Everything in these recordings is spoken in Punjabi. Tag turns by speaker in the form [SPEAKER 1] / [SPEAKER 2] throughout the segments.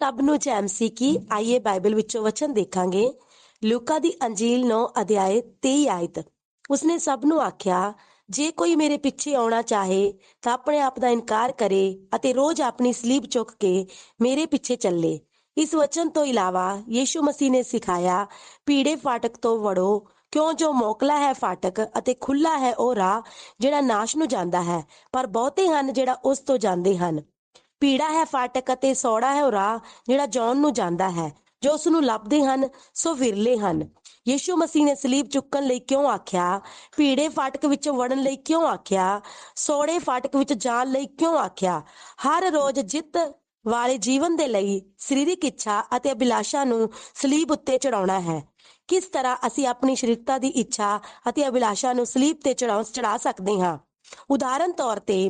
[SPEAKER 1] ਸਭ ਨੂੰ ਚੈਮ ਸੀ ਕੀ ਆਈਏ ਬਾਈਬਲ ਵਿੱਚੋਂ ਵਚਨ ਦੇਖਾਂਗੇ। ਲੂਕਾ ਦੀ ਅੰਜੀਲ 9 ਅਧਿਆਏ 23 ਆਇਤ। ਉਸਨੇ ਸਭ ਨੂੰ ਆਖਿਆ, ਜੇ ਕੋਈ ਮੇਰੇ ਪਿੱਛੇ ਆਉਣਾ ਚਾਹੇ ਤਾਂ ਆਪਣੇ ਆਪ ਦਾ ਇਨਕਾਰ ਕਰੇ ਅਤੇ ਰੋਜ਼ ਆਪਣੀ ਸਲੀਬ ਚੁੱਕ ਕੇ ਮੇਰੇ ਪਿੱਛੇ ਚੱਲੇ। ਇਸ ਵਚਨ ਤੋਂ ਇਲਾਵਾ ਯੀਸ਼ੂ ਮਸੀਹ ਨੇ ਸਿਖਾਇਆ ਪੀੜੇ ਫਾਟਕ ਤੋਂ ਵੜੋ, ਕਿਉਂ ਜੋ ਮੋਕਲਾ ਹੈ ਫਾਟਕ ਅਤੇ ਖੁੱਲਾ ਹੈ ਉਹ ਰਾਹ ਜਿਹੜਾ ਨਾਸ਼ ਨੂੰ ਜਾਂਦਾ ਹੈ, ਪਰ ਬਹੁਤੇ ਹਨ ਜਿਹੜਾ ਉਸ ਤੋਂ ਜਾਂਦੇ ਹਨ। ਪੀੜਾ ਹੈ, ਫਾਟਕ ਅਤੇ ਸੌੜਾ ਹੈ, ਉਹ ਰਾਹ ਜਿਹੜਾ ਜੌਨ ਨੂੰ ਜਾਂਦਾ ਹੈ, ਜੋ ਉਸ ਨੂੰ ਲੱਭਦੇ ਹਨ, ਸੋ ਵਿਰਲੇ ਹਨ। ਯੀਸ਼ੂ ਮਸੀਹ ਨੇ ਸਲੀਬ ਚੁੱਕਣ ਲਈ ਕਿਉਂ ਆਖਿਆ? ਭੀੜੇ ਫਾਟਕ ਵਿੱਚੋਂ ਵੜਨ ਲਈ ਕਿਉਂ ਆਖਿਆ? ਸੌੜੇ ਫਾਟਕ ਵਿੱਚ ਜਾਣ ਲਈ ਕਿਉਂ ਆਖਿਆ? ਹਰ ਰੋਜ਼ ਜਿੱਤ ਵਾਲੇ ਜੀਵਨ ਦੇ ਲਈ ਸਰੀਰਿਕ ਇੱਛਾ ਅਤੇ ਅਭਿਲਾਸ਼ਾ ਨੂੰ ਸਲੀਬ ਉੱਤੇ ਚੜਾਉਣਾ ਹੈ। ਕਿਸ ਤਰ੍ਹਾਂ ਅਸੀਂ ਆਪਣੀ ਸਰੀਰਤਾ ਦੀ ਇੱਛਾ ਅਤੇ ਅਭਿਲਾਸ਼ਾ ਨੂੰ ਸਲੀਬ ਤੇ ਚੜਾ ਚੜਾ ਸਕਦੇ ਹਾਂ? ਉਦਾਹਰਨ ਤੌਰ ਤੇ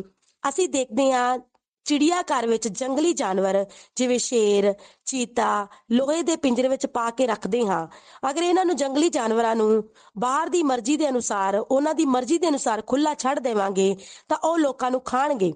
[SPEAKER 1] ਅਸੀਂ ਦੇਖਦੇ ਹਾਂ ਚਿੜੀਆ ਘਰ ਵਿੱਚ ਜੰਗਲੀ ਜਾਨਵਰ, ਜਿਵੇਂ ਸ਼ੇਰ, ਚੀਤਾ, ਲੋਹੇ ਦੇ ਪਿੰਜਰੇ ਵਿੱਚ ਪਾ ਕੇ ਰੱਖਦੇ ਹਾਂ। ਅਗਰ ਇਹਨਾਂ ਨੂੰ ਜੰਗਲੀ ਜਾਨਵਰਾਂ ਨੂੰ ਬਾਹਰ ਦੀ ਮਰਜ਼ੀ ਦੇ ਅਨੁਸਾਰ, ਉਹਨਾਂ ਦੀ ਮਰਜ਼ੀ ਦੇ ਅਨੁਸਾਰ ਖੁੱਲਾ ਛੱਡ ਦੇਵਾਂਗੇ, ਤਾਂ ਉਹ ਲੋਕਾਂ ਨੂੰ ਖਾਣਗੇ।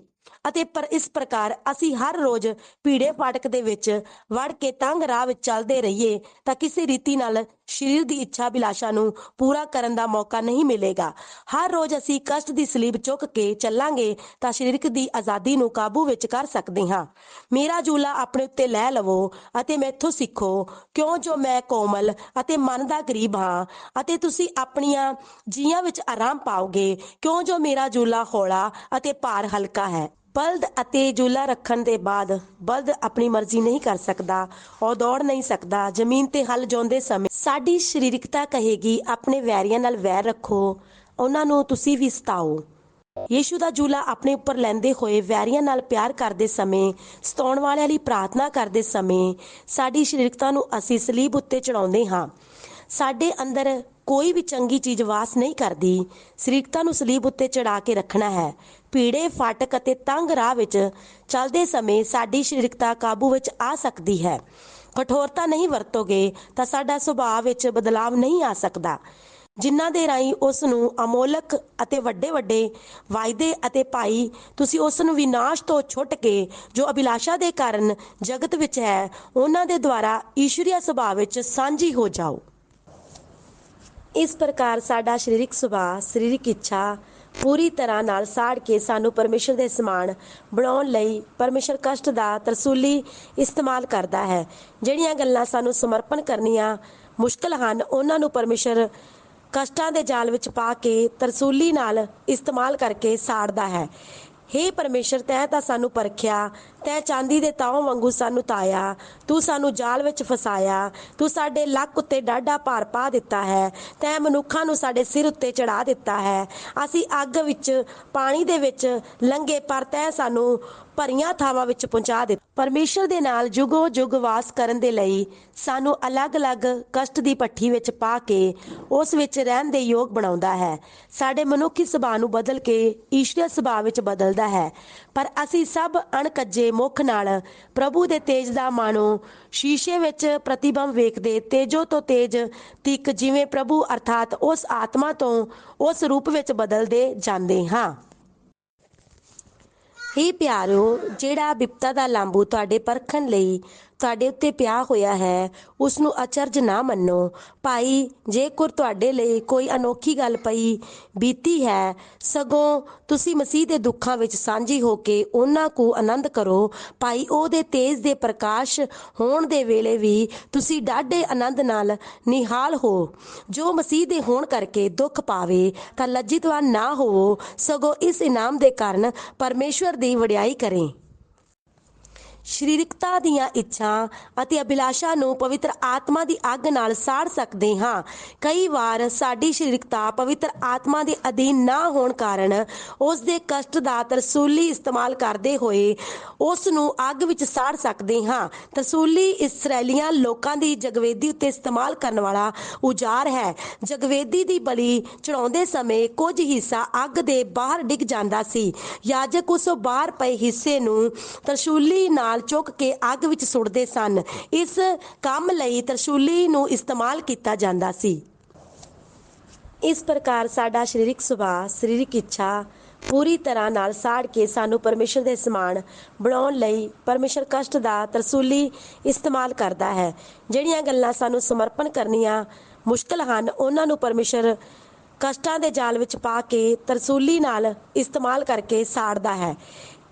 [SPEAKER 1] ਅਤੇ ਪਰ ਇਸ ਪ੍ਰਕਾਰ ਅਸੀਂ ਹਰ ਰੋਜ਼ ਪੀੜੇ ਫਾਟਕ ਦੇ ਵਿੱਚ ਵੜ ਕੇ ਤੰਗ ਰਾਹ ਵਿੱਚ ਚੱਲਦੇ ਰਹੀਏ, ਤਾਂ ਕਿਸੇ ਰੀਤੀ ਨਾਲ ਸਰੀਰ ਦੀ ਇੱਛਾ ਅਭਿਲਾਸ਼ਾ ਨੂੰ ਪੂਰਾ ਕਰਨ ਦਾ ਮੌਕਾ ਨਹੀਂ ਮਿਲੇਗਾ। ਹਰ ਰੋਜ਼ ਅਸੀਂ ਕਸ਼ਟ ਦੀ ਸਲੀਬ ਚੁੱਕ ਕੇ ਚੱਲਾਂਗੇ ਤਾਂ ਸਰੀਰਕ ਦੀ ਆਜ਼ਾਦੀ ਨੂੰ ਕਾਬੂ ਵਿੱਚ ਕਰ ਸਕਦੇ ਹਾਂ। ਮੇਰਾ ਜੂਲਾ ਆਪਣੇ ਉੱਤੇ ਲੈ ਲਵੋ ਅਤੇ ਮੈਥੋਂ ਸਿੱਖੋ, ਕਿਉਂ ਜੋ ਮੈਂ ਕੋਮਲ ਅਤੇ ਮਨ ਦਾ ਗਰੀਬ ਹਾਂ ਅਤੇ ਤੁਸੀਂ ਆਪਣੀਆਂ ਜੀਆਂ ਵਿੱਚ ਆਰਾਮ ਪਾਓਗੇ, ਕਿਉਂ ਜੋ ਮੇਰਾ ਜੂਲਾ ਹੌਲਾ ਅਤੇ ਭਾਰ ਹਲਕਾ ਹੈ। ਬਲਦ ਅਤੇ ਜੂਲਾ ਰੱਖਣ ਦੇ ਬਾਅਦ ਬਲਦ ਆਪਣੀ ਮਰਜ਼ੀ ਨਹੀਂ ਕਰ ਸਕਦਾ, ਉਹ ਦੌੜ ਨਹੀਂ ਸਕਦਾ, ਜ਼ਮੀਨ ਤੇ ਹਲ ਜਾਉਂਦੇ ਸਮੇਂ ਸਾਡੀ ਸਰੀਰਕਤਾ ਕਹੇਗੀ, ਆਪਣੇ ਵੈਰੀਆਂ ਨਾਲ ਵੈਰ ਰੱਖੋ, ਉਹਨਾਂ ਨੂੰ ਤੁਸੀਂ ਵੀ ਸਤਾਓ। ਯੀਸ਼ੂ ਦਾ ਜੂਲਾ ਆਪਣੇ ਉੱਪਰ ਲੈਂਦੇ ਹੋਏ ਵੈਰੀਆਂ ਨਾਲ ਪਿਆਰ ਕਰਦੇ ਸਮੇਂ, ਸਤਾਉਣ ਵਾਲਿਆਂ ਲਈ ਪ੍ਰਾਰਥਨਾ ਕਰਦੇ ਸਮੇਂ ਸਾਡੀ ਸਰੀਰਕਤਾ ਨੂੰ ਅਸੀਂ ਸਲੀਬ ਉੱਤੇ ਚੜਾਉਂਦੇ ਹਾਂ। ਸਾਡੇ ਅੰਦਰ ਕੋਈ ਵੀ ਚੰਗੀ ਚੀਜ਼ ਵਾਸ ਨਹੀਂ ਕਰਦੀ। ਸਰੀਰਕਤਾ ਨੂੰ ਸਲੀਬ ਉੱਤੇ ਚੜਾ ਕੇ ਰੱਖਣਾ ਹੈ। ਪੀੜੇ, ਫਾਟਕ ਅਤੇ ਤੰਗ ਰਾਹ ਵਿੱਚ ਚੱਲਦੇ ਸਮੇਂ ਸਾਡੀ ਸਰੀਰਕਤਾ ਕਾਬੂ ਵਿੱਚ ਆ ਸਕਦੀ ਹੈ। ਕਠੋਰਤਾ ਨਹੀਂ ਵਰਤੋਗੇ ਤਾਂ ਸਾਡਾ ਸੁਭਾਅ ਵਿੱਚ ਬਦਲਾਵ ਨਹੀਂ ਆ ਸਕਦਾ। ਜਿਨ੍ਹਾਂ ਦੇ ਰਾਹੀਂ ਉਸ ਨੂੰ ਅਮੋਲਕ ਅਤੇ ਵੱਡੇ ਵੱਡੇ ਵਾਅਦੇ ਅਤੇ ਭਾਈ ਤੁਸੀਂ ਉਸ ਨੂੰ ਵਿਨਾਸ਼ ਤੋਂ ਛੁੱਟ ਕੇ ਜੋ ਅਭਿਲਾਸ਼ਾ ਦੇ ਕਾਰਨ ਜਗਤ ਵਿੱਚ ਹੈ, ਉਹਨਾਂ ਦੇ ਦੁਆਰਾ ਈਸ਼ਵਰੀਆ ਸੁਭਾਅ ਵਿੱਚ ਸਾਂਝੀ ਹੋ ਜਾਓ। ਇਸ ਪ੍ਰਕਾਰ ਸਾਡਾ ਸਰੀਰਕ ਸੁਭਾਅ, ਸਰੀਰਕ ਇੱਛਾ ਪੂਰੀ ਤਰ੍ਹਾਂ ਨਾਲ ਸਾੜ ਕੇ ਸਾਨੂੰ ਪਰਮੇਸ਼ਰ ਦੇ ਸਮਾਨ ਬਣਾਉਣ ਲਈ ਪਰਮੇਸ਼ਰ ਕਸ਼ਟ ਦਾ ਤਰਸੂਲੀ ਇਸਤੇਮਾਲ ਕਰਦਾ ਹੈ। ਜਿਹੜੀਆਂ ਗੱਲਾਂ ਸਾਨੂੰ ਸਮਰਪਣ ਕਰਨੀਆਂ ਮੁਸ਼ਕਲ ਹਨ, ਉਹਨਾਂ ਨੂੰ ਪਰਮੇਸ਼ਰ ਕਸ਼ਟਾਂ ਦੇ ਜਾਲ ਵਿੱਚ ਪਾ ਕੇ ਤਰਸੂਲੀ ਨਾਲ ਇਸਤੇਮਾਲ ਕਰਕੇ ਸਾੜਦਾ ਹੈ। ਹੇ ਪਰਮੇਸ਼ਰ, ਤੈਂ ਤਾਂ ਸਾਨੂੰ ਪਰਖਿਆ ਤੈ ਚਾਂਦੀ ਦੇ ਤਾਉ ਵਾਂਗੂ ਸਾਨੂੰ ਤਾਇਆ, ਤੂੰ ਸਾਨੂੰ ਜਾਲ ਵਿੱਚ ਫਸਾਇਆ, ਤੂੰ ਸਾਡੇ ਲੱਕ ਉੱਤੇ ਡਾਢਾ ਭਾਰ ਪਾ ਦਿੱਤਾ ਹੈ, ਤੈਂ ਮਨੁੱਖਾਂ ਨੂੰ ਸਾਡੇ ਸਿਰ ਉੱਤੇ ਚੜਾ ਦਿੱਤਾ ਹੈ। ਅਸੀਂ ਅੱਗ ਵਿੱਚ, ਪਾਣੀ ਦੇ ਵਿੱਚ ਲੰਘੇ, ਪਰ ਤੈਂ ਸਾਨੂੰ ਭਰੀਆਂ ਥਾਵਾਂ ਵਿੱਚ ਪਹੁੰਚਾ ਦਿੱਤਾ। ਪਰਮੇਸ਼ਰ ਦੇ ਨਾਲ ਜੁਗੋ ਜੁਗ ਵਾਸ ਕਰਨ ਦੇ ਲਈ ਸਾਨੂੰ ਅਲੱਗ-ਅਲੱਗ ਕਸ਼ਟ ਦੀ ਪੱਠੀ ਵਿੱਚ ਪਾ ਕੇ ਉਸ ਵਿੱਚ ਰਹਿਣ ਦੇ ਯੋਗ ਬਣਾਉਂਦਾ ਹੈ। ਸਾਡੇ ਮਨੁੱਖੀ ਸੁਭਾਅ ਨੂੰ ਬਦਲ ਕੇ ਈਸ਼ਵਰੀ ਸੁਭਾਅ ਵਿੱਚ ਬਦਲਦਾ ਹੈ। ਪਰ ਅਸੀਂ ਸਭ ਅਣਕੱਜੇ ਮੁਖ ਨਾਲ ਪ੍ਰਭੂ ਦੇ ਤੇਜ ਦਾ ਮਾਣੋ ਸ਼ੀਸ਼ੇ ਵਿੱਚ ਪ੍ਰਤੀਬੰਬ ਵੇਖਦੇ ਤੇਜੋ ਤੋਂ ਤੇਜ ਤੀਕ ਜਿਵੇਂ ਪ੍ਰਭੂ ਅਰਥਾਤ ਉਸ ਆਤਮਾ ਤੋਂ ਉਸ ਰੂਪ ਵਿੱਚ ਬਦਲਦੇ ਜਾਂਦੇ ਹਾਂ। ਹੀ ਪਿਆਰੋ, ਜਿਹੜਾ ਬਿਪਤਾ ਦਾ ਲਾਂਬੂ ਤੁਹਾਡੇ ਪਰਖਣ ਲਈ ਤੁਹਾਡੇ ਉੱਤੇ ਪਿਆ ਹੋਇਆ ਹੈ ਉਸ ਨੂੰ ਅਚਰਜ ਨਾ ਮੰਨੋ। ਭਾਈ ਜੇਕਰ ਤੁਹਾਡੇ ਲਈ ਕੋਈ ਅਨੋਖੀ ਗੱਲ ਪਈ, ਬੀਤੀ ਹੈ, ਸਗੋਂ ਤੁਸੀਂ ਮਸੀਹ ਦੇ ਦੁੱਖਾਂ ਵਿੱਚ ਸਾਂਝੀ ਹੋ ਕੇ ਉਹਨਾਂ ਕੋ ਆਨੰਦ ਕਰੋ। ਭਾਈ, ਉਹਦੇ ਤੇਜ ਦੇ ਪ੍ਰਕਾਸ਼ ਹੋਣ ਦੇ ਵੇਲੇ ਵੀ ਤੁਸੀਂ ਡਾਢੇ ਆਨੰਦ ਨਾਲ ਨਿਹਾਲ ਹੋ। ਜੋ ਮਸੀਹ ਦੇ ਹੋਣ ਕਰਕੇ ਦੁੱਖ ਪਾਵੇ, ਤਾਂ ਲੱਜਿਤਵਾਨ ਨਾ ਹੋਵੋ, ਸਗੋਂ ਇਸ ਇਨਾਮ ਦੇ ਕਾਰਨ ਪਰਮੇਸ਼ਵਰ ਦੀ ਵਡਿਆਈ ਕਰੇ। ਸਰੀਰਕਤਾ ਦੀਆਂ ਇੱਛਾ ਅਤੇ ਅਭਿਲਾਸ਼ਾ ਨੂੰ ਪਵਿੱਤਰ ਆਤਮਾ ਦੀ ਅੱਗ ਨਾਲ ਸਾੜ ਸਕਦੇ ਹਾਂ। ਕਈ ਵਾਰ ਸਾਡੀ ਸਰੀਰਕਤਾ ਪਵਿੱਤਰ ਆਤਮਾ ਦੇ ਅਧੀਨ ਨਾ ਹੋਣ ਕਾਰਨ ਉਸ ਦੇ ਕਸ਼ਟ ਦਾ ਤਰਸੂਲੀ ਇਸਤੇਮਾਲ ਕਰਦੇ ਹੋਏ ਉਸ ਨੂੰ ਅੱਗ ਵਿੱਚ ਸਾੜ ਸਕਦੇ ਹਾਂ। ਤਰਸੂਲੀ ਇਸرائیਲੀਆਂ ਲੋਕਾਂ ਦੀ ਜਗਵੇਦੀ ਉੱਤੇ ਇਸਤੇਮਾਲ ਕਰਨ ਵਾਲਾ ਉਜਾਰ ਹੈ। ਜਗਵੇਦੀ ਦੀ ਬਲੀ ਚੜਾਉਂਦੇ ਸਮੇਂ ਕੁਝ ਹਿੱਸਾ ਅੱਗ ਦੇ ਬਾਹਰ ਡਿੱਗ ਜਾਂਦਾ ਸੀ। ਯਾਜਕ ਉਸ ਬਾਹਰ ਪਏ ਹਿੱਸੇ ਨੂੰ ਤਰਸੂਲੀ ਨਾਲ ਚੁੱਕ ਕੇ ਅੱਗ ਵਿੱਚ ਸੁੱਟਦੇ ਸਨ। ਇਸ ਕੰਮ ਲਈ ਤਰਸੂਲੀ ਨੂੰ ਇਸਤੇਮਾਲ ਕੀਤਾ ਜਾਂਦਾ ਸੀ। ਇਸ ਪ੍ਰਕਾਰ ਸਾਡਾ ਸਰੀਰਕ ਸੁਭਾਅ, ਸਰੀਰਕ ਇੱਛਾ ਪੂਰੀ ਤਰ੍ਹਾਂ ਨਾਲ ਸਾੜ ਕੇ ਸਾਨੂੰ ਪਰਮੇਸ਼ਰ ਦੇ ਸਮਾਨ ਬਣਾਉਣ ਲਈ ਪਰਮੇਸ਼ਰ ਕਸ਼ਟ ਦਾ ਤਰਸੂਲੀ ਇਸਤੇਮਾਲ ਕਰਦਾ ਹੈ। ਜਿਹੜੀਆਂ ਗੱਲਾਂ ਸਾਨੂੰ ਸਮਰਪਣ ਕਰਨੀਆਂ ਮੁਸ਼ਕਲ ਹਨ, ਉਹਨਾਂ ਨੂੰ ਪਰਮੇਸ਼ਰ ਕਸ਼ਟਾਂ ਦੇ ਜਾਲ ਵਿੱਚ ਪਾ ਕੇ ਤਰਸੂਲੀ ਨਾਲ ਇਸਤੇਮਾਲ ਕਰਕੇ ਸਾੜਦਾ ਹੈ।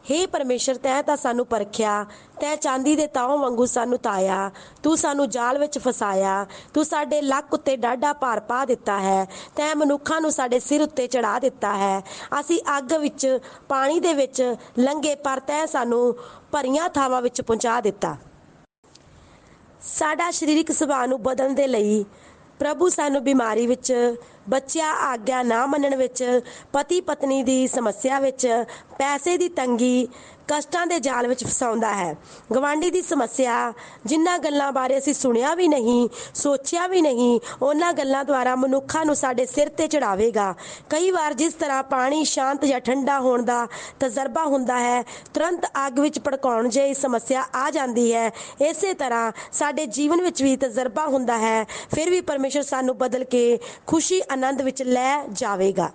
[SPEAKER 1] ਹੇ ਪਰਮੇਸ਼ਰ, ਤੈ ਤਾਂ ਸਾਨੂੰ ਪਰਖਿਆ, ਤੈ ਚਾਂਦੀ ਦੇ ਤਾਉ ਵਾਂਗੂ ਸਾਨੂੰ ਤਾਇਆ, ਤੂੰ ਸਾਨੂੰ ਜਾਲ ਵਿੱਚ ਫਸਾਇਆ, ਤੂੰ ਸਾਡੇ ਲੱਕ ਉੱਤੇ ਡਾਢਾ ਭਾਰ ਪਾ ਦਿੱਤਾ ਹੈ, ਤੈਂ ਮਨੁੱਖਾਂ ਨੂੰ ਸਾਡੇ ਸਿਰ ਉੱਤੇ ਚੜਾ ਦਿੱਤਾ ਹੈ। ਅਸੀਂ ਅੱਗ ਵਿੱਚ, ਪਾਣੀ ਦੇ ਵਿੱਚ ਲੰਘੇ, ਪਰ ਤੈ ਸਾਨੂੰ ਭਰੀਆਂ ਥਾਵਾਂ ਵਿੱਚ ਪਹੁੰਚਾ ਦਿੱਤਾ। ਸਾਡਾ ਸਰੀਰਕ ਸੁਭਾਅ ਨੂੰ ਬਦਲਣ ਦੇ ਲਈ ਪ੍ਰਭੂ ਸਾਨੂੰ ਬਿਮਾਰੀ ਵਿੱਚ, ਬੱਚਿਆਂ ਆਗਿਆ ਨਾ ਮੰਨਣ ਵਿੱਚ ਪਤੀ ਪਤਨੀ ਦੀ ਸਮੱਸਿਆ ਵਿੱਚ ਪੈਸੇ ਦੀ ਤੰਗੀ ਕਸ਼ਟਾਂ ਦੇ ਜਾਲ ਵਿੱਚ ਫਸਾਉਂਦਾ ਹੈ। ਗਵਾਂਢੀ ਦੀ ਸਮੱਸਿਆ ਜਿਨ੍ਹਾਂ ਗੱਲਾਂ ਬਾਰੇ ਅਸੀਂ ਸੁਣਿਆ ਵੀ ਨਹੀਂ, ਸੋਚਿਆ ਵੀ ਨਹੀਂ, ਉਹਨਾਂ ਗੱਲਾਂ ਦੁਆਰਾ ਮਨੁੱਖਾਂ ਨੂੰ ਸਾਡੇ ਸਿਰ ਤੇ ਚੜਾਵੇਗਾ। ਕਈ ਵਾਰ ਜਿਸ ਤਰ੍ਹਾਂ ਪਾਣੀ ਸ਼ਾਂਤ ਜਾਂ ਠੰਡਾ ਹੋਣ ਦਾ ਤਜਰਬਾ ਹੁੰਦਾ ਹੈ, ਤੁਰੰਤ ਅੱਗ ਵਿੱਚ ਭੜਕਾਉਣ ਜਿਹੀ ਸਮੱਸਿਆ ਆ ਜਾਂਦੀ ਹੈ। ਇਸੇ ਤਰ੍ਹਾਂ ਸਾਡੇ ਜੀਵਨ ਵਿੱਚ ਵੀ ਤਜਰਬਾ ਹੁੰਦਾ ਹੈ, ਫਿਰ ਵੀ ਪਰਮੇਸ਼ਰ ਸਾਨੂੰ ਬਦਲ ਕੇ ਖੁਸ਼ੀ ਆਨੰਦ ਵਿੱਚ ਲੈ ਜਾਵੇਗਾ।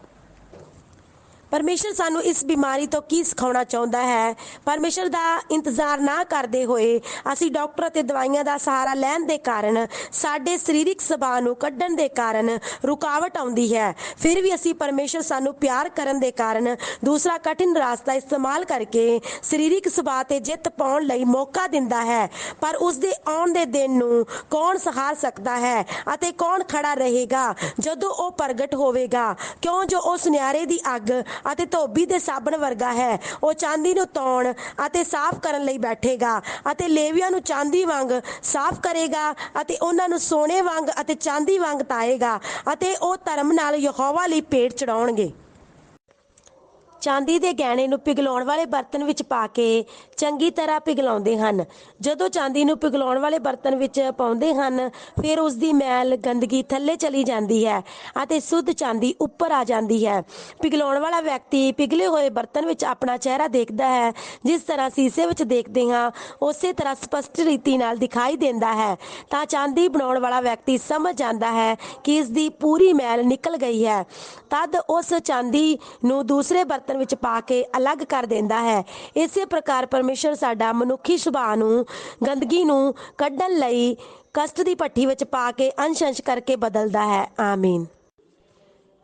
[SPEAKER 1] ਪਰਮੇਸ਼ਰ ਸਾਨੂੰ ਇਸ ਬਿਮਾਰੀ ਤੋਂ ਕੀ ਸਿਖਾਉਣਾ ਚਾਹੁੰਦਾ ਹੈ? ਪਰਮੇਸ਼ਰ ਦਾ ਇੰਤਜ਼ਾਰ ਨਾ ਕਰਦੇ ਹੋਏ ਅਸੀਂ ਡਾਕਟਰ ਅਤੇ ਦਵਾਈਆਂ ਦਾ ਸਹਾਰਾ ਲੈਣ ਦੇ ਕਾਰਨ ਸਾਡੇ ਸਰੀਰਕ ਸੁਭਾਅ ਨੂੰ ਕੱਢਣ ਦੇ ਕਾਰਨ ਰੁਕਾਵਟ ਆਉਂਦੀ ਹੈ। ਫਿਰ ਵੀ ਅਸੀਂ ਪਰਮੇਸ਼ਰ ਸਾਨੂੰ ਪਿਆਰ ਕਰਨ ਦੇ ਕਾਰਨ ਦੂਸਰਾ ਕਠਿਨ ਰਾਸਤਾ ਇਸਤੇਮਾਲ ਕਰਕੇ ਸਰੀਰਕ ਸੁਭਾਅ ਤੇ ਜਿੱਤ ਪਾਉਣ ਲਈ ਮੌਕਾ ਦਿੰਦਾ ਹੈ। ਪਰ ਉਸ ਦੇ ਆਉਣ ਦੇ ਦਿਨ ਨੂੰ ਕੌਣ ਸਹਾਰ ਸਕਦਾ ਹੈ ਅਤੇ ਕੌਣ ਖੜਾ ਰਹੇਗਾ? ਜਦੋਂ ਉਹ ਪ੍ਰਗਟ ਹੋਵੇਗਾ, ਕਿਉਂ ਜੋ ਉਹ ਸੁਨਿਆਰੇ ਦੀ ਅੱਗ ਅਤੇ ਧੋਬੀ ਦੇ ਸਾਬਣ ਵਰਗਾ ਹੈ। ਉਹ ਚਾਂਦੀ ਨੂੰ ਤੌਣ ਅਤੇ ਸਾਫ਼ ਕਰਨ ਲਈ ਬੈਠੇਗਾ ਅਤੇ ਲੇਵੀਆਂ ਨੂੰ ਚਾਂਦੀ ਵਾਂਗ ਸਾਫ਼ ਕਰੇਗਾ ਅਤੇ ਉਹਨਾਂ ਨੂੰ ਸੋਨੇ ਵਾਂਗ ਅਤੇ ਚਾਂਦੀ ਵਾਂਗ ਤਾਏਗਾ ਅਤੇ ਉਹ ਧਰਮ ਨਾਲ ਯਹੋਵਾ ਲਈ ਪੇਟ ਚੜਾਉਣਗੇ। ਚਾਂਦੀ ਦੇ ਗਹਿਣੇ ਨੂੰ ਪਿਘਲਾਉਣ ਵਾਲੇ ਬਰਤਨ ਵਿੱਚ ਪਾ ਕੇ ਚੰਗੀ ਤਰ੍ਹਾਂ ਪਿਘਲਾਉਂਦੇ ਹਨ। ਜਦੋਂ ਚਾਂਦੀ ਨੂੰ ਪਿਘਲਾਉਣ ਵਾਲੇ ਬਰਤਨ ਵਿੱਚ ਪਾਉਂਦੇ ਹਨ, ਫਿਰ ਉਸ ਦੀ ਮੈਲ ਗੰਦਗੀ ਥੱਲੇ ਚਲੀ ਜਾਂਦੀ ਹੈ ਅਤੇ ਸੁੱਧ ਚਾਂਦੀ ਉੱਪਰ ਆ ਜਾਂਦੀ ਹੈ। ਪਿਘਲਾਉਣ ਵਾਲਾ ਵਿਅਕਤੀ ਪਿਘਲੇ ਹੋਏ ਬਰਤਨ ਵਿੱਚ ਆਪਣਾ ਚਿਹਰਾ ਦੇਖਦਾ ਹੈ, ਜਿਸ ਤਰ੍ਹਾਂ ਸੀਸੇ ਵਿੱਚ ਦੇਖਦੇ ਹਾਂ, ਉਸੇ ਤਰ੍ਹਾਂ ਸਪਸ਼ਟ ਰੀਤੀ ਨਾਲ ਦਿਖਾਈ ਦਿੰਦਾ ਹੈ। ਤਾਂ ਚਾਂਦੀ ਬਣਾਉਣ ਵਾਲਾ ਵਿਅਕਤੀ ਸਮਝ ਜਾਂਦਾ ਹੈ ਕਿ ਇਸ ਦੀ ਪੂਰੀ ਮੈਲ ਨਿਕਲ ਗਈ ਹੈ। ਤਦ ਉਸ ਚਾਂਦੀ ਨੂੰ ਦੂਸਰੇ ਬਰਤਨ ਵਿੱਚ ਪਾ ਕੇ ਅਲੱਗ ਕਰ ਦਿੰਦਾ ਹੈ। ਇਸੇ ਪ੍ਰਕਾਰ ਪਰਮੇਸ਼ਰ ਸਾਡਾ ਮਨੁੱਖੀ ਸੁਭਾਅ ਨੂੰ, ਗੰਦਗੀ ਨੂੰ ਕੱਢਣ ਲਈ ਕਸ਼ਟ ਦੀ ਭੱਠੀ ਵਿੱਚ ਪਾ ਕੇ ਅੰਸ਼-ਅੰਸ਼ ਕਰਕੇ ਬਦਲਦਾ ਹੈ। ਆਮੀਨ।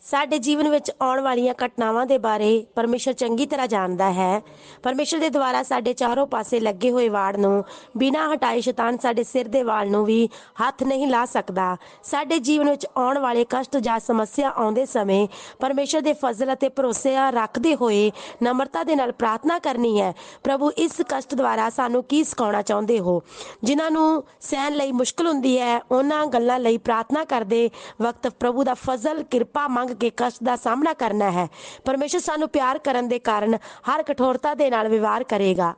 [SPEAKER 1] ਸਾਡੇ ਜੀਵਨ ਵਿੱਚ ਆਉਣ ਵਾਲੀਆਂ ਘਟਨਾਵਾਂ ਦੇ ਬਾਰੇ ਪਰਮੇਸ਼ਰ ਚੰਗੀ ਤਰ੍ਹਾਂ ਜਾਣਦਾ ਹੈ। ਪਰਮੇਸ਼ਰ ਦੇ ਦੁਆਰਾ ਸਾਡੇ ਚਾਰੋਂ ਪਾਸੇ ਲੱਗੇ ਹੋਏ ਵਾੜ ਨੂੰ ਬਿਨਾਂ ਹਟਾਏ ਸ਼ੈਤਾਨ ਸਾਡੇ ਸਿਰ ਦੇ ਵਾਲ ਨੂੰ ਵੀ ਹੱਥ ਨਹੀਂ ਲਾ ਸਕਦਾ। ਸਾਡੇ ਜੀਵਨ ਵਿੱਚ ਆਉਣ ਵਾਲੇ ਕਸ਼ਟ ਜਾਂ ਸਮੱਸਿਆ ਆਉਂਦੇ ਸਮੇਂ ਪਰਮੇਸ਼ਰ ਦੇ ਫਜ਼ਲ ਅਤੇ ਭਰੋਸੇ ਰੱਖਦੇ ਹੋਏ ਨਮਰਤਾ ਦੇ ਨਾਲ ਪ੍ਰਾਰਥਨਾ ਕਰਨੀ ਹੈ। ਪ੍ਰਭੂ, ਇਸ ਕਸ਼ਟ ਦੁਆਰਾ ਸਾਨੂੰ ਕੀ ਸਿਖਾਉਣਾ ਚਾਹੁੰਦੇ ਹੋ? ਜਿਨ੍ਹਾਂ ਨੂੰ ਸਹਿਣ ਲਈ ਮੁਸ਼ਕਲ ਹੁੰਦੀ ਹੈ, ਉਹਨਾਂ ਗੱਲਾਂ ਲਈ ਪ੍ਰਾਰਥਨਾ ਕਰਦੇ ਵਕਤ ਪ੍ਰਭੂ ਦਾ ਫਜ਼ਲ, ਕਿਰਪਾ ਮੰਗ ਭਗ ਕੇ ਕਸ਼ਟ ਦਾ ਸਾਹਮਣਾ ਕਰਨਾ ਹੈ। ਪਰਮੇਸ਼ਰ ਸਾਨੂੰ ਪਿਆਰ ਕਰਨ ਦੇ ਕਾਰਨ ਹਰ ਕਠੋਰਤਾ ਦੇ ਨਾਲ ਵਿਵਹਾਰ ਕਰੇਗਾ।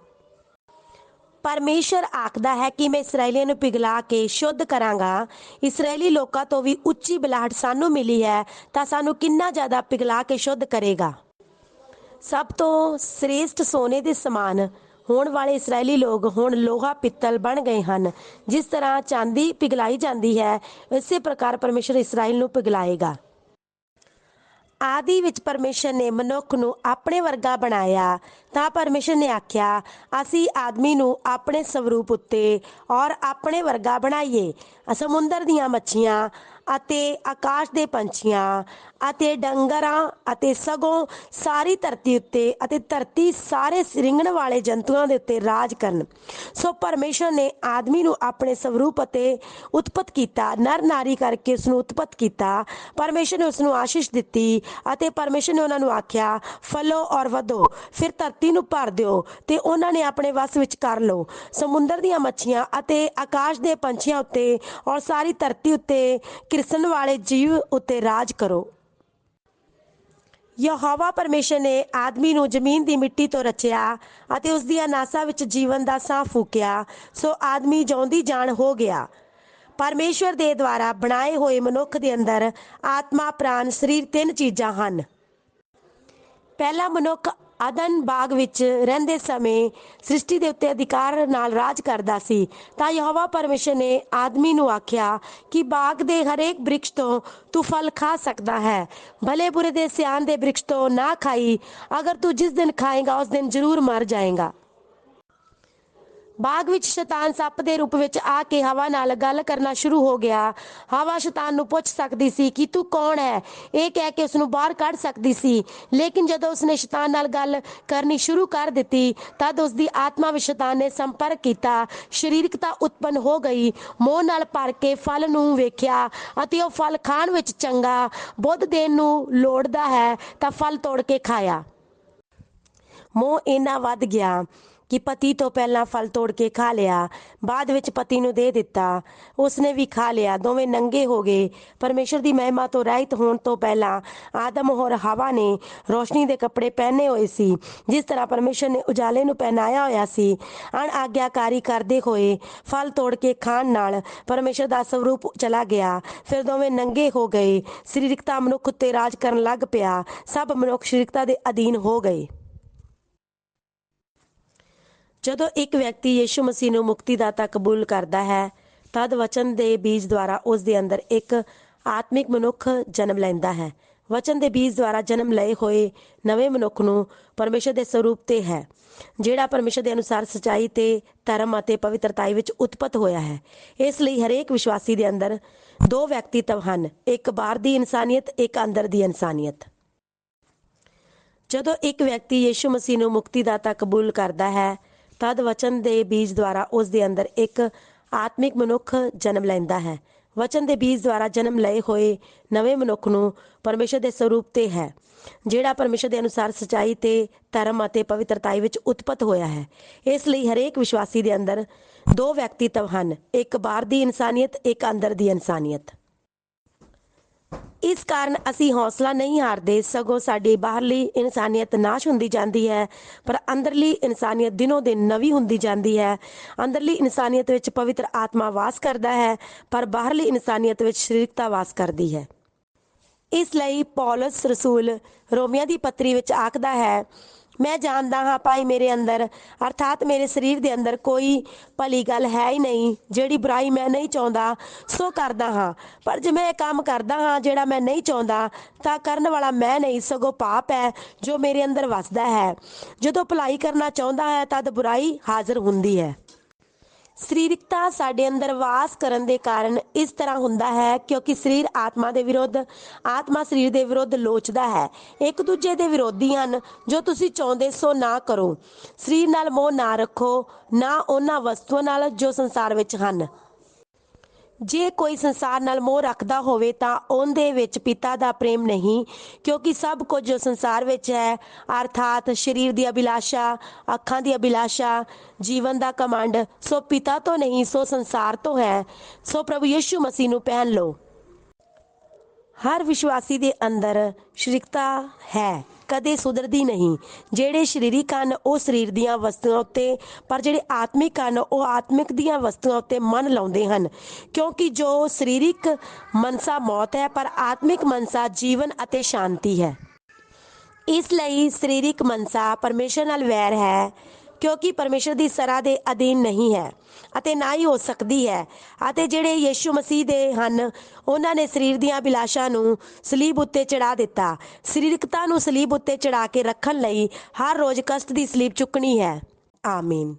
[SPEAKER 1] ਪਰਮੇਸ਼ਰ ਆਖਦਾ ਹੈ ਕਿ ਮੈਂ ਇਸرائیਲੀਆਂ ਨੂੰ ਪਿਘਲਾ ਕੇ ਸ਼ੁੱਧ ਕਰਾਂਗਾ। ਇਸرائیਲੀ ਲੋਕਾਂ ਤੋਂ ਵੀ ਉੱਚੀ ਬਲਾਹਟ ਸਾਨੂੰ ਮਿਲੀ ਹੈ, ਤਾਂ ਸਾਨੂੰ ਕਿੰਨਾ ਜ਼ਿਆਦਾ ਪਿਘਲਾ ਕੇ ਸ਼ੁੱਧ ਕਰੇਗਾ। ਸਭ ਤੋਂ ਸ੍ਰੇਸ਼ਟ ਸੋਨੇ ਦੇ ਸਮਾਨ ਹੋਣ ਵਾਲੇ ਇਸرائیਲੀ ਲੋਕ ਹੁਣ ਲੋਹਾ ਪਿੱਤਲ ਬਣ ਗਏ ਹਨ। ਜਿਸ ਤਰ੍ਹਾਂ ਚਾਂਦੀ ਪਿਘਲਾਈ ਜਾਂਦੀ ਹੈ, ਇਸੇ ਪ੍ਰਕਾਰ ਪਰਮੇਸ਼ਰ ਇਸਰਾਇਲ ਨੂੰ ਪਿਘਲਾਏਗਾ। ਆਦਿ ਵਿੱਚ ਪਰਮੇਸ਼ਰ ਨੇ ਮਨੁੱਖ ਨੂੰ ਆਪਣੇ ਵਰਗਾ ਬਣਾਇਆ, ਤਾਂ ਪਰਮੇਸ਼ਰ ਨੇ ਆਖਿਆ, ਅਸੀਂ ਆਦਮੀ ਨੂੰ ਆਪਣੇ ਸਵਰੂਪ ਉੱਤੇ ਔਰ ਆਪਣੇ ਵਰਗਾ ਬਣਾਈਏ। ਸਮੁੰਦਰ ਦੀਆਂ ਮੱਛੀਆਂ ਅਤੇ ਆਕਾਸ਼ ਦੇ ਪੰਛੀਆਂ ਅਤੇ ਡੰਗਰਾਂ ਅਤੇ ਸਗੋਂ ਸਾਰੀ ਧਰਤੀ ਉੱਤੇ ਅਤੇ ਧਰਤੀ ਸਾਰੇ ਰਿੰਗਣ ਵਾਲੇ ਜੰਤੂਆਂ ਦੇ ਉੱਤੇ ਰਾਜ ਕਰਨ। ਸੋ ਪਰਮੇਸ਼ਰ ਨੇ ਆਦਮੀ ਨੂੰ ਆਪਣੇ ਸਵਰੂਪ ਅਤੇ ਉਤਪਤ ਕੀਤਾ, ਨਰ ਨਾਰੀ ਕਰਕੇ ਉਸ ਨੂੰ ਉਤਪਤ ਕੀਤਾ। ਪਰਮੇਸ਼ਰ ਨੇ ਉਸ ਨੂੰ ਆਸ਼ੀਸ਼ ਦਿੱਤੀ ਅਤੇ ਪਰਮੇਸ਼ਰ ਨੇ ਉਹਨਾਂ ਨੂੰ ਆਖਿਆ, ਫਲੋ ਔਰ ਵਧੋ, ਫਿਰ ਧਰਤੀ ਨੂੰ ਭਰ ਦਿਓ ਤੇ ਉਹਨਾਂ ਨੇ ਆਪਣੇ ਵਸ ਵਿੱਚ ਕਰ ਲਓ। ਸਮੁੰਦਰ ਦੀਆਂ ਮੱਛੀਆਂ ਅਤੇ ਆਕਾਸ਼ ਦੇ ਪੰਛੀਆਂ ਉੱਤੇ ਔਰ ਸਾਰੀ ਧਰਤੀ ਉੱਤੇ ਕਿਰਸਣ ਵਾਲੇ ਜੀਵ ਉੱਤੇ ਰਾਜ ਕਰੋ। ਯਹੋਵਾ ਪਰਮੇਸ਼ਰ ਨੇ ਆਦਮੀ ਨੂੰ ਜ਼ਮੀਨ ਦੀ ਮਿੱਟੀ ਤੋਂ ਰਚਿਆ ਅਤੇ ਉਸ ਦੀਆਂ ਨਾਸਾਂ ਵਿੱਚ ਜੀਵਨ ਦਾ ਸਾਹ ਫੂਕਿਆ, ਸੋ ਆਦਮੀ ਜਿਉਂਦੀ ਜਾਨ ਹੋ ਗਿਆ। ਪਰਮੇਸ਼ਵਰ ਦੇ ਦੁਆਰਾ ਬਣਾਏ ਹੋਏ ਮਨੁੱਖ ਦੇ ਅੰਦਰ ਆਤਮਾ, ਪ੍ਰਾਣ, ਸਰੀਰ ਤਿੰਨ ਚੀਜ਼ਾਂ ਹਨ। ਪਹਿਲਾ ਮਨੁੱਖ ਆਦਨ ਬਾਗ ਵਿੱਚ ਰਹਿੰਦੇ ਸਮੇਂ ਸ੍ਰਿਸ਼ਟੀ ਦੇ ਉੱਤੇ ਅਧਿਕਾਰ ਨਾਲ ਰਾਜ ਕਰਦਾ ਸੀ, ਤਾਂ ਯਹੋਵਾ ਪਰਮੇਸ਼ਰ ਨੇ ਆਦਮੀ ਨੂੰ ਆਖਿਆ ਕਿ ਬਾਗ ਦੇ ਹਰੇਕ ਬ੍ਰਿਕਸ਼ ਤੋਂ ਤੂੰ ਫਲ ਖਾ ਸਕਦਾ ਹੈ, ਭਲੇ ਬੁਰੇ ਦੇ ਸਿਆਣ ਦੇ ਬ੍ਰਿਕਸ਼ ਤੋਂ ਨਾ ਖਾਈ, ਅਗਰ ਤੂੰ ਜਿਸ ਦਿਨ ਖਾਏਗਾ ਉਸ ਦਿਨ ਜ਼ਰੂਰ ਮਰ ਜਾਏਗਾ। ਬਾਗ ਵਿੱਚ ਸ਼ੈਤਾਨ ਸੱਪ ਦੇ ਰੂਪ ਵਿੱਚ ਆ ਕੇ ਹਵਾ ਨਾਲ ਗੱਲ ਕਰਨਾ ਸ਼ੁਰੂ ਹੋ ਗਿਆ। ਹਵਾ ਸ਼ੈਤਾਨ ਨੂੰ ਪੁੱਛ ਸਕਦੀ ਸੀ ਕਿ ਤੂੰ ਕੌਣ ਹੈ? ਇਹ ਕਹਿ ਕੇ ਉਸ ਨੂੰ ਬਾਹਰ ਕੱਢ ਸਕਦੀ ਸੀ। ਲੇਕਿਨ ਜਦੋਂ ਉਸਨੇ ਸ਼ੈਤਾਨ ਨਾਲ ਗੱਲ ਕਰਨੀ ਸ਼ੁਰੂ ਕਰ ਦਿੱਤੀ, ਤਦ ਉਸ ਦੀ ਆਤਮਾ ਵਿੱਚ ਸ਼ੈਤਾਨ ਨੇ ਸੰਪਰਕ ਕੀਤਾ। ਸਰੀਰਕਤਾ ਉਤਪੰਨ ਹੋ ਗਈ। ਮੋਹ ਨਾਲ ਭਰ ਕੇ ਫਲ ਨੂੰ ਵੇਖਿਆ ਅਤੇ ਉਹ ਫਲ ਖਾਣ ਵਿੱਚ ਚੰਗਾ, ਬੁੱਧ ਦੇਣ ਨੂੰ ਲੋੜਦਾ ਹੈ ਤਾਂ ਫਲ ਤੋੜ ਕੇ ਖਾਇਆ। ਮੋਹ ਇੰਨਾ ਵੱਧ ਗਿਆ ਕਿ ਪਤੀ ਤੋਂ ਪਹਿਲਾਂ ਫਲ ਤੋੜ ਕੇ ਖਾ ਲਿਆ, ਬਾਅਦ ਵਿੱਚ ਪਤੀ ਨੂੰ ਦੇ ਦਿੱਤਾ। ਉਸਨੇ ਵੀ ਖਾ ਲਿਆ, ਦੋਵੇਂ ਨੰਗੇ ਹੋ ਗਏ। ਪਰਮੇਸ਼ਰ ਦੀ ਮਹਿਮਾ ਤੋਂ ਰਹਿਤ ਹੋਣ ਤੋਂ ਪਹਿਲਾਂ ਆਦਮ ਹੋਰ ਹਵਾ ਨੇ ਰੋਸ਼ਨੀ ਦੇ ਕੱਪੜੇ ਪਹਿਨੇ ਹੋਏ ਸੀ, ਜਿਸ ਤਰ੍ਹਾਂ ਪਰਮੇਸ਼ਰ ਨੇ ਉਜਾਲੇ ਨੂੰ ਪਹਿਨਾਇਆ ਹੋਇਆ ਸੀ। ਅਣ ਆਗਿਆਕਾਰੀ ਕਰਦੇ ਹੋਏ ਫਲ ਤੋੜ ਕੇ ਖਾਣ ਨਾਲ ਪਰਮੇਸ਼ਰ ਦਾ ਸਰੂਪ ਚਲਾ ਗਿਆ। ਫਿਰ ਦੋਵੇਂ ਨੰਗੇ ਹੋ ਗਏ। ਸਰੀਰਕਤਾ ਮਨੁੱਖ ਉੱਤੇ ਰਾਜ ਕਰਨ ਲੱਗ ਪਿਆ। ਸਭ ਮਨੁੱਖ ਸਰੀਰਕਤਾ ਦੇ ਅਧੀਨ ਹੋ ਗਏ। ਜਦੋਂ ਇੱਕ ਵਿਅਕਤੀ ਯੀਸ਼ੂ ਮਸੀਹ ਨੂੰ ਮੁਕਤੀ ਮੁਕਤੀਦਾਤਾ ਕਬੂਲ ਕਰਦਾ ਹੈ, ਤਦ ਵਚਨ ਦੇ ਬੀਜ ਦੁਆਰਾ ਉਸ ਦੇ ਅੰਦਰ ਇੱਕ ਆਤਮਿਕ ਮਨੁੱਖ ਜਨਮ ਲੈਂਦਾ ਹੈ। ਵਚਨ ਦੇ ਬੀਜ ਦੁਆਰਾ ਜਨਮ ਲਏ ਹੋਏ ਨਵੇਂ ਮਨੁੱਖ ਨੂੰ ਪਰਮੇਸ਼ਰ ਦੇ ਸਰੂਪ ਤੇ ਹੈ, ਜਿਹੜਾ ਪਰਮੇਸ਼ਰ ਦੇ ਅਨੁਸਾਰ ਸਚਾਈ ਤੇ ਧਰਮ ਅਤੇ ਪਵਿੱਤਰਤਾਈ ਵਿੱਚ ਉਤਪਤ ਹੋਇਆ ਹੈ। ਇਸ ਲਈ ਹਰੇਕ ਵਿਸ਼ਵਾਸੀ ਦੇ ਅੰਦਰ ਦੋ ਵਿਅਕਤੀਤਵ ਹਨ, ਇੱਕ ਬਾਹਰ ਦੀ ਇਨਸਾਨੀਅਤ, ਇੱਕ ਅੰਦਰ ਦੀ ਇਨਸਾਨੀਅਤ। ਜਦੋਂ ਇੱਕ ਵਿਅਕਤੀ ਯੀਸ਼ੂ ਮਸੀਹ ਨੂੰ ਮੁਕਤੀਦਾਤਾ ਕਬੂਲ ਕਰਦਾ ਹੈ ਤਦ ਵਚਨ ਦੇ ਬੀਜ ਦੁਆਰਾ ਉਸ ਦੇ ਅੰਦਰ ਇੱਕ ਆਤਮਿਕ ਮਨੁੱਖ ਜਨਮ ਲੈਂਦਾ ਹੈ। ਵਚਨ ਦੇ ਬੀਜ ਦੁਆਰਾ ਜਨਮ ਲਏ ਹੋਏ ਨਵੇਂ ਮਨੁੱਖ ਨੂੰ ਪਰਮੇਸ਼ਰ ਦੇ ਸਰੂਪ ਤੇ ਹੈ, ਜਿਹੜਾ ਪਰਮੇਸ਼ਰ ਦੇ ਅਨੁਸਾਰ ਸਚਾਈ ਤੇ ਧਰਮ ਅਤੇ ਪਵਿੱਤਰਤਾਈ ਵਿੱਚ ਉਤਪਤ ਹੋਇਆ ਹੈ। ਇਸ ਲਈ ਹਰੇਕ ਵਿਸ਼ਵਾਸੀ ਦੇ ਅੰਦਰ ਦੋ ਵਿਅਕਤੀਤਵ ਹਨ, ਇੱਕ ਬਾਹਰ ਦੀ ਇਨਸਾਨੀਅਤ, ਇੱਕ ਅੰਦਰ ਦੀ ਇਨਸਾਨੀਅਤ। ਇਸ ਕਾਰਨ ਅਸੀਂ ਹੌਸਲਾ ਨਹੀਂ ਹਾਰਦੇ। ਸਗੋਂ ਸਾਡੀ ਬਾਹਰਲੀ ਇਨਸਾਨੀਅਤ ਨਾਸ਼ ਹੁੰਦੀ ਜਾਂਦੀ ਹੈ, ਪਰ ਅੰਦਰਲੀ ਇਨਸਾਨੀਅਤ ਦਿਨੋ ਦਿਨ ਨਵੀਂ ਹੁੰਦੀ ਜਾਂਦੀ ਹੈ। ਅੰਦਰਲੀ ਇਨਸਾਨੀਅਤ ਵਿੱਚ ਪਵਿੱਤਰ ਆਤਮਾ ਵਾਸ ਕਰਦਾ ਹੈ, ਪਰ ਬਾਹਰਲੀ ਇਨਸਾਨੀਅਤ ਵਿੱਚ ਸਰੀਰਕਤਾ ਵਾਸ ਕਰਦੀ ਹੈ। ਇਸ ਲਈ ਪੌਲਸ ਰਸੂਲ ਰੋਮੀਆਂ ਦੀ ਪੱਤਰੀ ਵਿੱਚ ਆਖਦਾ ਹੈ ਮੈਂ ਜਾਣਦਾ ਹਾਂ ਭਾਈ ਮੇਰੇ ਅੰਦਰ, ਅਰਥਾਤ ਮੇਰੇ ਸਰੀਰ ਦੇ ਅੰਦਰ ਕੋਈ ਭਲੀ ਗੱਲ ਹੈ ਹੀ ਨਹੀਂ, ਜਿਹੜੀ ਬੁਰਾਈ ਮੈਂ ਨਹੀਂ ਚਾਹੁੰਦਾ, ਸੋ ਕਰਦਾ ਹਾਂ। ਪਰ ਜੇ ਮੈਂ ਇਹ ਕੰਮ ਕਰਦਾ ਹਾਂ ਜਿਹੜਾ ਮੈਂ ਨਹੀਂ ਚਾਹੁੰਦਾ, ਤਾਂ ਕਰਨ ਵਾਲਾ ਮੈਂ ਨਹੀਂ, ਸਗੋਂ ਪਾਪ ਹੈ ਜੋ ਮੇਰੇ ਅੰਦਰ ਵਸਦਾ ਹੈ। ਜਦੋਂ ਭਲਾਈ ਕਰਨਾ ਚਾਹੁੰਦਾ ਹੈ, ਤਦ ਬੁਰਾਈ ਹਾਜ਼ਰ ਹੁੰਦੀ ਹੈ। ਸਰੀਰਕਤਾ ਸਾਡੇ ਅੰਦਰ ਵਾਸ ਕਰਨ ਦੇ ਕਾਰਨ ਇਸ ਤਰ੍ਹਾਂ ਹੁੰਦਾ ਹੈ, ਕਿਉਂਕਿ ਸਰੀਰ ਆਤਮਾ ਦੇ ਵਿਰੁੱਧ, ਆਤਮਾ ਸਰੀਰ ਦੇ ਵਿਰੁੱਧ ਲੋਚਦਾ ਹੈ। ਇੱਕ ਦੂਜੇ ਦੇ ਵਿਰੋਧੀ ਹਨ, ਜੋ ਤੁਸੀਂ ਚਾਹੁੰਦੇ ਸੋ ਨਾ ਕਰੋ। ਸਰੀਰ ਨਾਲ ਮੋਹ ਨਾ ਰੱਖੋ, ਨਾ ਉਹਨਾਂ ਵਸਤੂਆਂ ਨਾਲ ਜੋ ਸੰਸਾਰ ਵਿੱਚ ਹਨ। ਜੇ ਕੋਈ ਸੰਸਾਰ ਨਾਲ ਮੋਹ ਰੱਖਦਾ ਹੋਵੇ ਤਾਂ ਉਹਦੇ ਵਿੱਚ ਪਿਤਾ ਦਾ ਪ੍ਰੇਮ ਨਹੀਂ, ਕਿਉਂਕਿ ਸਭ ਕੁਝ ਜੋ ਸੰਸਾਰ ਵਿੱਚ ਹੈ। ਅਰਥਾਤ ਸਰੀਰ ਦੀ ਅਭਿਲਾਸ਼ਾ, ਅੱਖਾਂ ਦੀ ਅਭਿਲਾਸ਼ਾ, ਜੀਵਨ ਦਾ ਕਮੰਡ ਸੋ ਪਿਤਾ ਤੋਂ ਨਹੀਂ, ਸੋ ਸੰਸਾਰ ਤੋਂ ਹੈ। ਸੋ ਪ੍ਰਭੂ ਯੀਸ਼ੂ ਮਸੀਹ ਨੂੰ ਪਹਿਨ ਲਓ। ਹਰ ਵਿਸ਼ਵਾਸੀ ਦੇ ਅੰਦਰ ਸ਼ਰੀਕਤਾ ਹੈ। ਕਦੇ ਸੁਧਰਦੀ ਨਹੀਂ। ਜਿਹੜੇ ਸਰੀਰਿਕ ਹਨ ਉਹ ਸਰੀਰ ਦੀਆਂ ਵਸਤੂਆਂ ਉੱਤੇ, ਪਰ ਜਿਹੜੇ ਆਤਮਿਕ ਹਨ ਉਹ ਆਤਮਿਕ ਦੀਆਂ ਵਸਤੂਆਂ ਉੱਤੇ ਮਨ ਲਾਉਂਦੇ ਹਨ। ਕਿਉਂਕਿ ਜੋ ਸਰੀਰਿਕ ਮਨਸਾ ਮੌਤ ਹੈ, ਪਰ ਆਤਮਿਕ ਮਨਸਾ ਜੀਵਨ ਅਤੇ ਸ਼ਾਂਤੀ ਹੈ। ਇਸ ਲਈ ਸਰੀਰਿਕ ਮਨਸਾ ਪਰਮੇਸ਼ਰ ਨਾਲ ਵੈਰ ਹੈ। ਕਿਉਂਕਿ ਪਰਮੇਸ਼ਰ ਦੀ ਸਰਾ ਦੇ ਅਧੀਨ ਨਹੀਂ ਹੈ ਅਤੇ ਨਾ ਹੀ ਹੋ ਸਕਦੀ ਹੈ। ਅਤੇ ਜਿਹੜੇ ਯੀਸ਼ੂ ਮਸੀਹ ਦੇ ਹਨ, ਉਹਨਾਂ ਨੇ ਸਰੀਰ ਦੀਆਂ ਅਭਿਲਾਸ਼ਾ ਨੂੰ ਸਲੀਬ ਉੱਤੇ ਚੜਾ ਦਿੱਤਾ। ਸਰੀਰਕਤਾ ਨੂੰ ਸਲੀਬ ਉੱਤੇ ਚੜਾ ਕੇ ਰੱਖਣ ਲਈ ਹਰ ਰੋਜ਼ ਕਸ਼ਟ ਦੀ ਸਲੀਬ ਚੁੱਕਣੀ ਹੈ। ਆਮੀਨ।